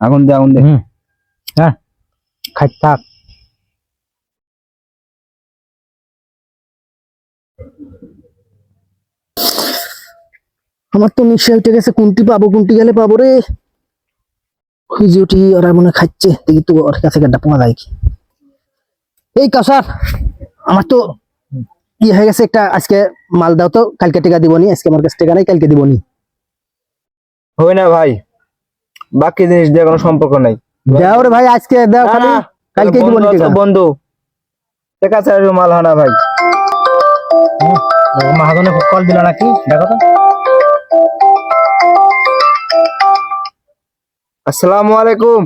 আগুন দে আগুন দে। হ্যাঁ খাই থাক। আমার তো নিশ্চয় উঠে গেছে কোনটি পাবো কোনটি গেলে পাবো রে? খুঁজে উঠি ওরা মনে খাচ্ছে। দেখি তো ওর কাছে গাড্ডা পাওয়া যায় কি। এই কাসার আমার তো ইয়ে হয়ে গেছে একটা আজকে মাল দাও তো কালকে টাকা দিবনি আজকে আমার কাছে টাকা নাই কালকে দিবনি। হবে না ভাই। বাকি জিনিস দিয়ে কোনো সম্পর্ক নাই। দাও রে ভাই আজকে দাও খালি। কালকে বন্ধু ঠিক আছে আর মাল হয় না ভাই মহাজনে কল দিল নাকি? দেখো তো। আসসালামু আলাইকুম।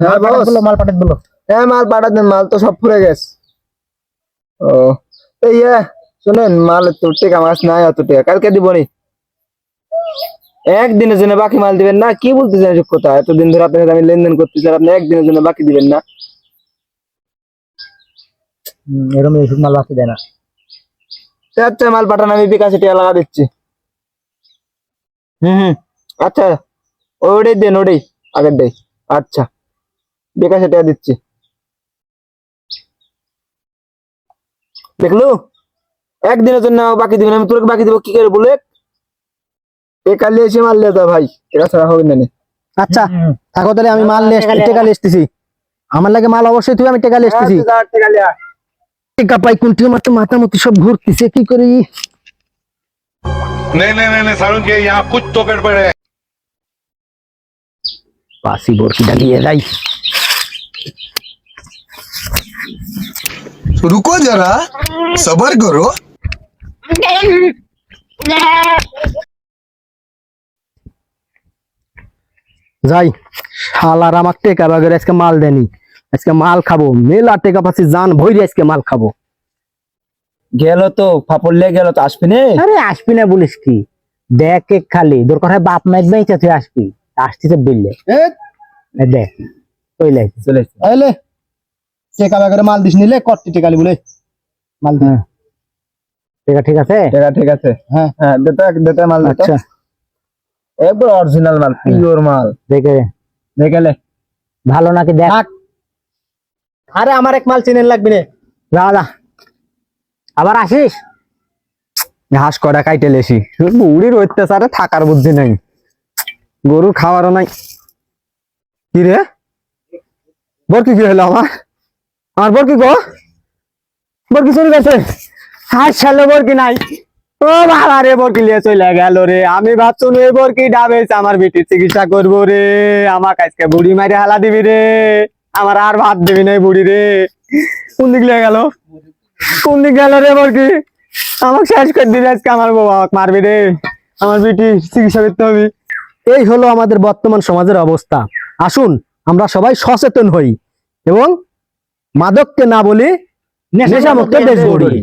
হ্যাঁ মাল বস। পাঠাতে মাল পাঠাতে বলো। হ্যাঁ মাল পাঠাতেন মাল তো সব ফুরে গেছে। ও ইয়ে শুনেন মাল তো টেকা মাছ নাই অত টাকা। কালকে দিবনি। একদিনের জন্য বাকি মাল দিবেন না? কি বলতেছেন এসব কথা? এতদিন ধরে আপনার সাথে আমি লেনদেন করতেছি আর আপনি একদিনের জন্য বাকি দিবেন না। এরকম এইসব মাল বাকি দেয় না। আচ্ছা মাল পাঠান আমি বিকাশে টিয়া লাগা দিচ্ছি। হুম হুম। আচ্ছা ওটাই দেন ওটাই আগের দেই। আচ্ছা বিকাশে টিয়া দিচ্ছি। দেখলু? একদিনের জন্য বাকি দিবেন আমি তোকে বাকি দিব কি করে বলে? একালে এসে মারলে তো ভাই এটা ছাড়া হবে না নে। আচ্ছা হুম, থাকো তাহলে আমি মাল নিয়ে টাকা লিয়ে টাকা নিয়ে আসতেছি আমার লাগে মাল অবশ্যই তুই আমি টাকা নিয়ে আসতেছি আচ্ছা, যা, ঠিক আছে, আয়। টাকা পাই কোনটি আমার তো মাথা মতো সব ঘুরতেছে কি করি नहीं नहीं नहीं नहीं सारुण के यहाँ कुछ तो गड़बड़ है পাসি বরকিটা নিয়ে যাই रुको जरा सबर करो যাই শালার আমার টেকা বাগের আজকে মাল দেনি আজকে মাল খাব মেলা টেকা পাচ্ছি জান ভৈরি আজকে মাল খাব। গেল তো ফাপড়লে গেল তো আসবি নে? আরে আসবি না বলিস কি? দেখ এক খালি দরকার হয় বাপ মাইক বেঁচে তুই আসবি। আসতিছে বললে দেখ ওই লাইক চলে। এলে টেকা বাগের মাল দিস নিলে কটটি টেকা বলে মাল দে। ঠিক আছে ঠিক আছে? ঠিক আছে ঠিক আছে। হ্যাঁ। হ্যাঁ দেতা দেতা মাল আচ্ছা। একবার অরিজিনাল মাল পিওর মাল। দেখে। দেখলে? ভালো নাকি দেখ? আরে আমার এক মাল চিনেন লাগবে না। যা আবার আসিস? ঘাস করা কাইটে লেসি বুড়ির অত্যাচারে থাকার বুদ্ধি নাই। গরু খাওয়ারও নাই। কি রে? বরকি কি হলো আমার? আমার বরকি গো? বরকি চলে গেছে। হাস সালে বরকি নাই। ও বাবা রে, বরকি লিয়ে চলে গেল রে। আমি ভাবছি এই বরকি ডাবেছে আমার বেটির চিকিৎসা করব রে। আমার আজকে বুড়ি মারি হালা দিবি রে। আমার আর ভাত দিবি না বুড়ি রে। কোন দিক লিয়ে গেল? কোন দিক গেল রে বরকি? আমাকে শেষ করে দিবি আজকে আমার বাবা আমাকে মারবি রে। আমার বেটি চিকিৎসা করতে হবে। এই হলো আমাদের বর্তমান সমাজের অবস্থা। আসুন, আমরা সবাই সচেতন হই এবং মাদককে না বলি নেশামুক্ত দেশ গড়ি